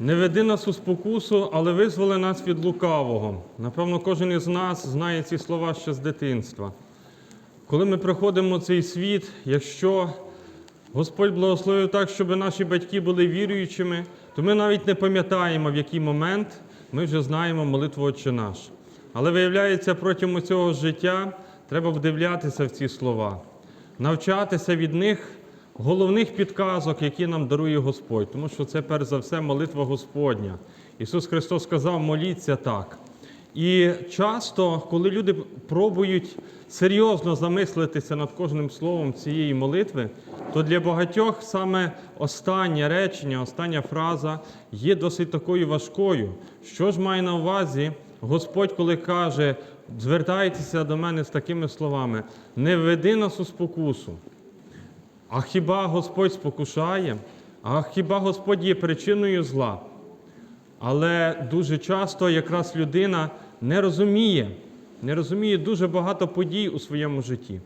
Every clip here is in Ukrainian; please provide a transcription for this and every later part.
Не веди нас у спокусу, але визволи нас від лукавого. Напевно, кожен із нас знає ці слова ще з дитинства. Коли ми приходимо в цей світ, якщо Господь благословив так, щоб наші батьки були віруючими, то ми навіть не пам'ятаємо, в який момент ми вже знаємо молитву Отче наш. Але виявляється, протягом цього життя треба вдивлятися в ці слова, навчатися від них головних підказок, які нам дарує Господь, тому що це перш за все молитва Господня. Ісус Христос сказав, моліться так. І часто, коли люди пробують серйозно замислитися над кожним словом цієї молитви, то для багатьох саме останнє речення, остання фраза є досить такою важкою. Що ж має на увазі Господь, коли каже, звертайтеся до мене з такими словами: не веди нас у спокусу. А хіба Господь спокушає? А хіба Господь є причиною зла? Але дуже часто якраз людина не розуміє, не розуміє дуже багато подій у своєму житті.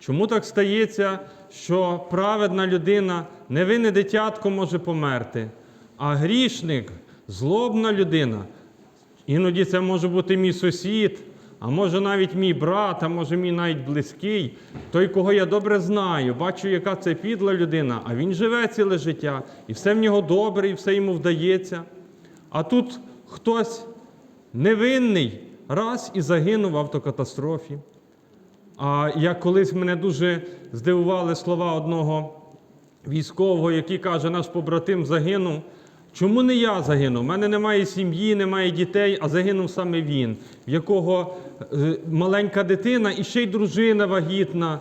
Чому так стається, що праведна людина, невинне дитятко може померти, а грішник, злобна людина, іноді це може бути мій сусід, а може навіть мій брат, а може мій навіть близький, той, кого я добре знаю, бачу, яка це підла людина, а він живе ціле життя, і все в нього добре, і все йому вдається. А тут хтось невинний раз і загинув в автокатастрофі. А як колись мене дуже здивували слова одного військового, який каже, наш побратим загинув. Чому не я загинув? У мене немає сім'ї, немає дітей, а загинув саме він, в якого е, маленька дитина і ще й дружина вагітна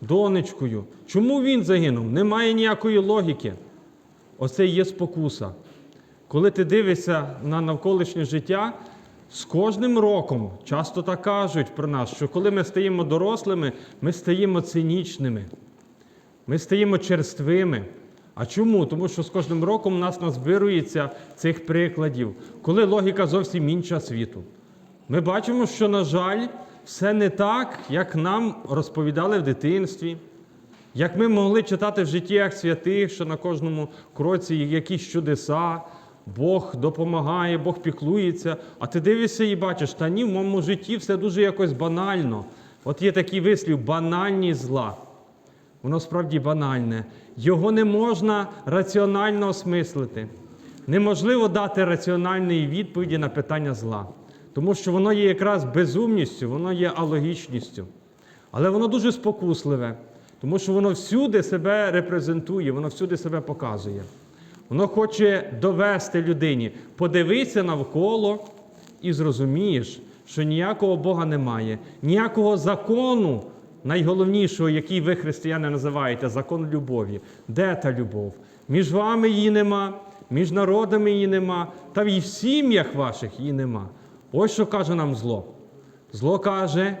донечкою. Чому він загинув? Немає ніякої логіки. Оце і є спокуса. Коли ти дивишся на навколишнє життя, з кожним роком часто так кажуть про нас, що коли ми стаємо дорослими, ми стаємо цинічними, ми стаємо черствими. А чому? Тому що з кожним роком у нас назбирується цих прикладів, коли логіка зовсім інша світу. Ми бачимо, що, на жаль, все не так, як нам розповідали в дитинстві. Як ми могли читати в життях святих, що на кожному кроці якісь чудеса, Бог допомагає, Бог піклується, а ти дивишся і бачиш, та ні, в моєму житті все дуже якось банально. От є такий вислів банальність зла. Воно справді банальне. Його не можна раціонально осмислити. Неможливо дати раціональної відповіді на питання зла, тому що воно є якраз безумністю, воно є алогічністю. Але воно дуже спокусливе, тому що воно всюди себе репрезентує, воно всюди себе показує. Воно хоче довести людині, подивися навколо і зрозумієш, що ніякого Бога немає, ніякого закону, найголовнішого, який ви, християни, називаєте, закон любові. Де та любов? Між вами її нема, між народами її нема, та і в сім'ях ваших її нема. Ось що каже нам зло. Зло каже,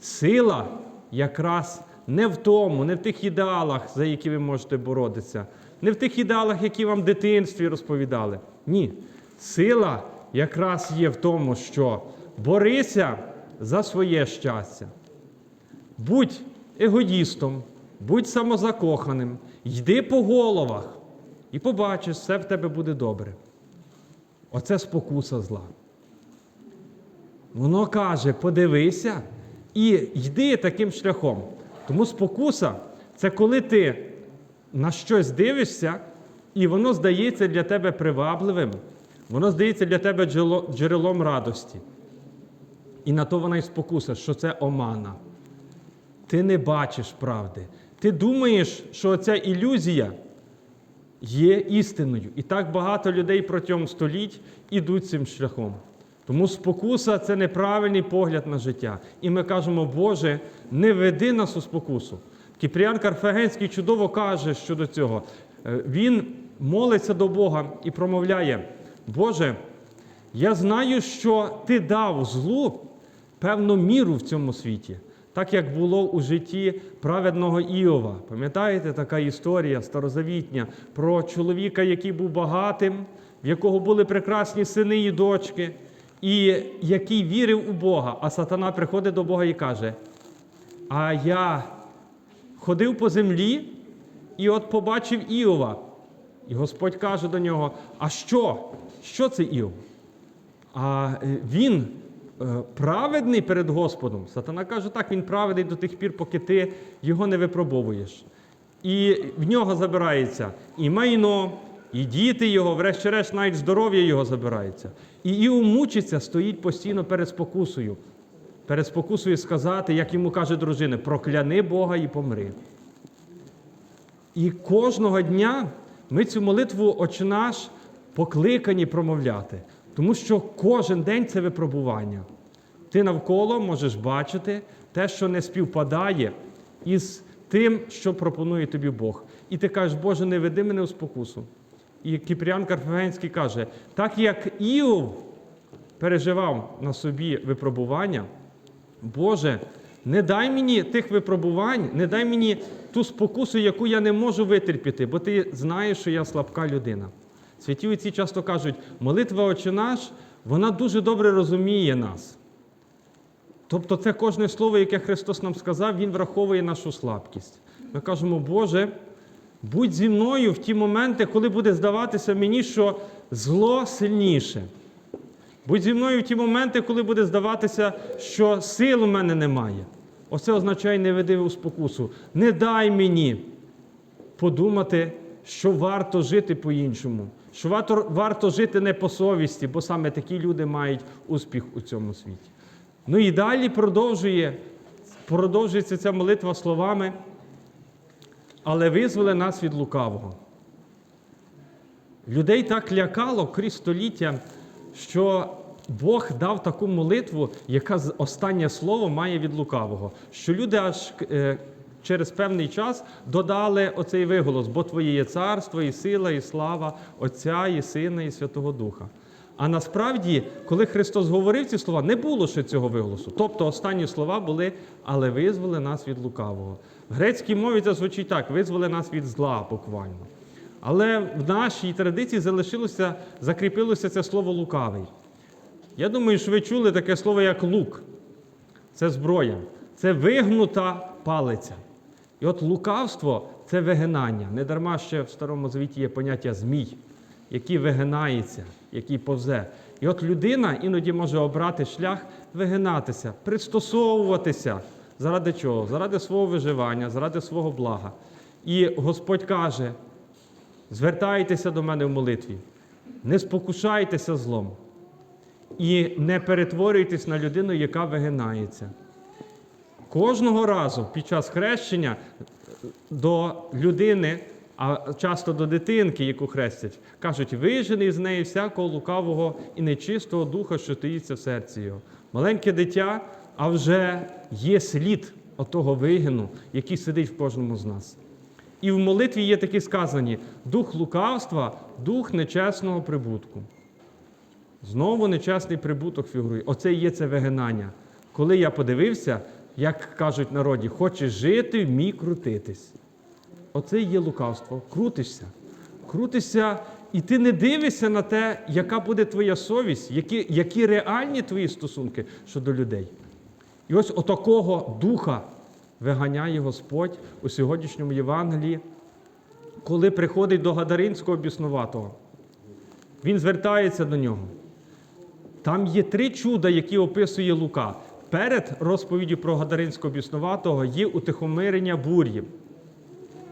сила якраз не в тому, не в тих ідеалах, за які ви можете боротися, не в тих ідеалах, які вам в дитинстві розповідали. Ні. Сила якраз є в тому, що борися за своє щастя. Будь егоїстом, будь самозакоханим, йди по головах і побачиш, все в тебе буде добре. Оце спокуса зла. Воно каже: подивися і йди таким шляхом. Тому спокуса це коли ти на щось дивишся, і воно здається для тебе привабливим, воно здається для тебе джерелом радості. І на то вона й спокуса, що це омана. Ти не бачиш правди. Ти думаєш, що ця ілюзія є істиною. І так багато людей протягом століть ідуть цим шляхом. Тому спокуса це неправильний погляд на життя. І ми кажемо, Боже, не веди нас у спокусу. Кіпріан Карфагенський чудово каже щодо цього. Е, Він молиться до Бога і промовляє: Боже, я знаю, що Ти дав злу певну міру в цьому світі, так як було у житті праведного Іова. Пам'ятаєте така історія старозавітня про чоловіка, який був багатим, в якого були прекрасні сини і дочки, і який вірив у Бога. А сатана приходить до Бога і каже: А я ходив по землі і от побачив Іова. І Господь каже до нього: А що? Що це Іов? А е, він праведний перед Господом. Сатана каже, так, він праведний до тих пір, поки ти його не випробовуєш. І в нього забирається і майно, і діти його, врешті-решт, навіть здоров'я його забирається. І Іов мучиться, стоїть постійно перед спокусою. Перед спокусою сказати, як йому каже дружина, прокляни Бога і помри. І кожного дня ми цю молитву «Отче наш» покликані промовляти, тому що кожен день це випробування. Ти навколо можеш бачити те, що не співпадає із тим, що пропонує тобі Бог. І ти кажеш, Боже, не веди мене у спокусу. І Кіпріан Карфагенський каже: так як Іов переживав на собі випробування, Боже, не дай мені тих випробувань, не дай мені ту спокусу, яку я не можу витерпіти, бо ти знаєш, що я слабка людина. Святі отці часто кажуть, молитва Отче наш, вона дуже добре розуміє нас. Тобто це кожне слово, яке Христос нам сказав, Він враховує нашу слабкість. Ми кажемо, Боже, будь зі мною в ті моменти, коли буде здаватися мені, що зло сильніше. Будь зі мною в ті моменти, коли буде здаватися, що сил у мене немає. Оце означає не веди у спокусу. Не дай мені подумати, що варто жити по-іншому, що варто, жити не по совісті, бо саме такі люди мають успіх у цьому світі. Ну і далі продовжує, продовжується ця молитва словами, але визволи нас від лукавого. Людей так лякало крізь століття, що Бог дав таку молитву, яка останнє слово має від лукавого. Що люди аж е, через певний час додали оцей виголос, бо Твоє є царство, і сила, і слава Отця, і Сина, і Святого Духа. А насправді, коли Христос говорив ці слова, не було ще цього виголосу. Тобто останні слова були, але визволи нас від лукавого. В грецькій мові це звучить так: визволи нас від зла буквально. Але в нашій традиції залишилося, закріпилося це слово лукавий. Я думаю, що ви чули таке слово, як лук. Це зброя, це вигнута палиця. І от лукавство це вигинання. Недарма ще в Старому Завіті є поняття змій, який вигинається, який повзе. І от людина іноді може обрати шлях вигинатися, пристосовуватися. Заради чого? Заради свого виживання, заради свого блага. І Господь каже: звертайтеся до мене в молитві, не спокушайтеся злом і не перетворюйтесь на людину, яка вигинається. Кожного разу під час хрещення до людини, а часто до дитинки, яку хрестять, кажуть, вижений з неї всякого лукавого і нечистого духа, що таїться в серці його. Маленьке дитя, а вже є слід отого вигину, який сидить в кожному з нас. І в молитві є такі сказані: дух лукавства, дух нечесного прибутку. Знову нечесний прибуток фігурує. Оце і є це вигинання. Коли я подивився, як кажуть народі, хочеш жити, вмій крутитись. Оце і є лукавство. Крутишся. Крутишся, і ти не дивишся на те, яка буде твоя совість, які, які реальні твої стосунки щодо людей. І ось отакого духа виганяє Господь у сьогоднішньому Євангелії, коли приходить до Гадаринського біснуватого. Він звертається до нього. Там є три чуда, які описує Лука. Перед розповіддю про Гадаринського біснуватого є утихомирення бур'ї.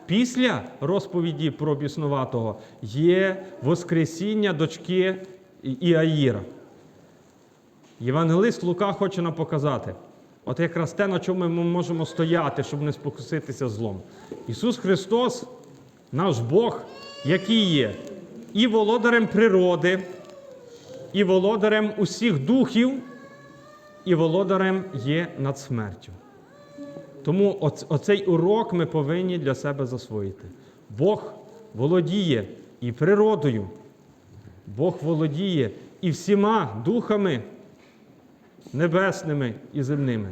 Після розповіді про біснуватого є Воскресіння дочки Іаїра. Євангелист Лука хоче нам показати, от якраз те, на чому ми можемо стояти, щоб не спокуситися злом. Ісус Христос, наш Бог, який є і володарем природи, і володарем усіх духів, і володарем є над смертю. Тому оц- оцей урок ми повинні для себе засвоїти. Бог володіє і природою, Бог володіє і всіма духами небесними і земними.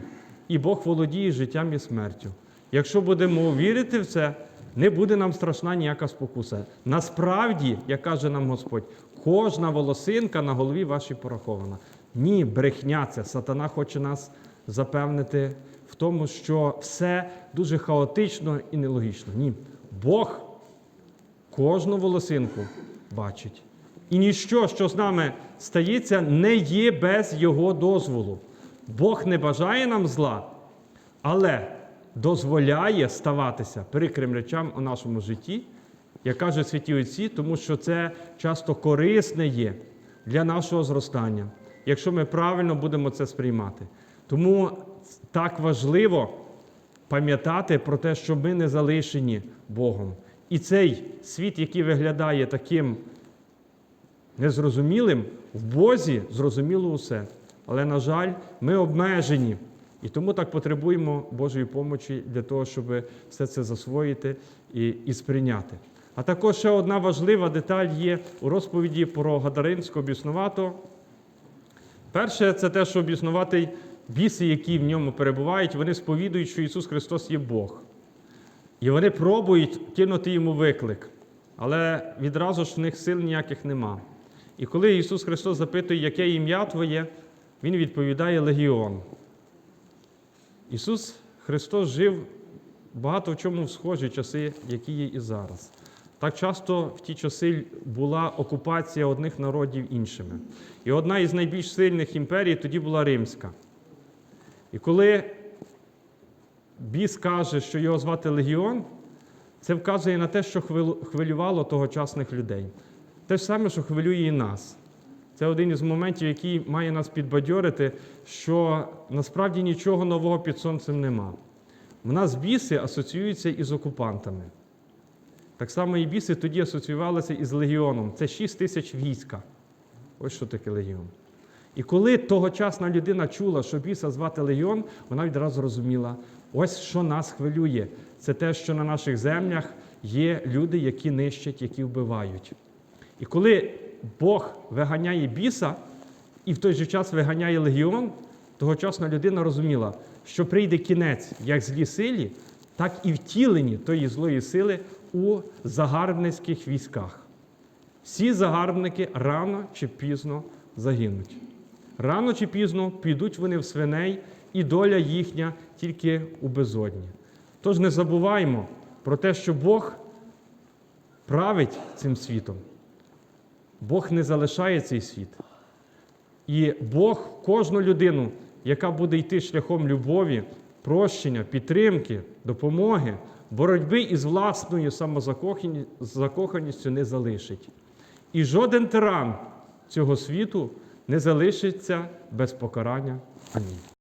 І Бог володіє життям і смертю. Якщо будемо вірити в це, не буде нам страшна ніяка спокуса. Насправді, як каже нам Господь, кожна волосинка на голові вашій порахована. Ні, брехня це. Сатана хоче нас запевнити в тому, що все дуже хаотично і нелогічно. Ні, Бог кожну волосинку бачить. І ніщо, що з нами стається, не є без Його дозволу. Бог не бажає нам зла, але дозволяє ставатися перекремлячам у нашому житті, як кажуть святі отці, тому що це часто корисне є для нашого зростання, якщо ми правильно будемо це сприймати. Тому так важливо пам'ятати про те, що ми не залишені Богом. І цей світ, який виглядає таким незрозумілим, в Бозі зрозуміло усе. Але, на жаль, ми обмежені. І тому так потребуємо Божої помочі для того, щоб все це засвоїти і, і сприйняти. А також ще одна важлива деталь є у розповіді про Гадаринського біснуватого. Перше, це те, що біснуватий біси, які в ньому перебувають, вони сповідують, що Ісус Христос є Бог. І вони пробують кинути йому виклик, але відразу ж в них сил ніяких нема. І коли Ісус Христос запитує, яке ім'я Твоє, Він відповідає Легіон. Ісус Христос жив багато в чому в схожі часи, які є і зараз. Так часто в ті часи була окупація одних народів іншими. І одна із найбільш сильних імперій тоді була Римська. І коли біс каже, що його звати Легіон, це вказує на те, що хвилювало тогочасних людей. Те ж саме, що хвилює і нас. Це один із моментів, який має нас підбадьорити, що насправді нічого нового під сонцем нема. В нас біси асоціюються із окупантами. Так само і біси тоді асоціювалися із легіоном. Це 6 тисяч війська. Ось що таке легіон. І коли тогочасна людина чула, що біса звати легіон, вона відразу розуміла, ось що нас хвилює. Це те, що на наших землях є люди, які нищать, які вбивають. І коли Бог виганяє біса і в той же час виганяє легіон, тогочасна людина розуміла, що прийде кінець як злій силі, так і втіленні тої злої сили у загарбницьких військах. Всі загарбники рано чи пізно загинуть. Рано чи пізно підуть вони в свиней, і доля їхня тільки у безодні. Тож не забуваймо про те, що Бог править цим світом. Бог не залишає цей світ. І Бог кожну людину, яка буде йти шляхом любові, прощення, підтримки, допомоги, боротьби із власною самозакоханістю не залишить. І жоден тиран цього світу не залишиться без покарання. Амінь.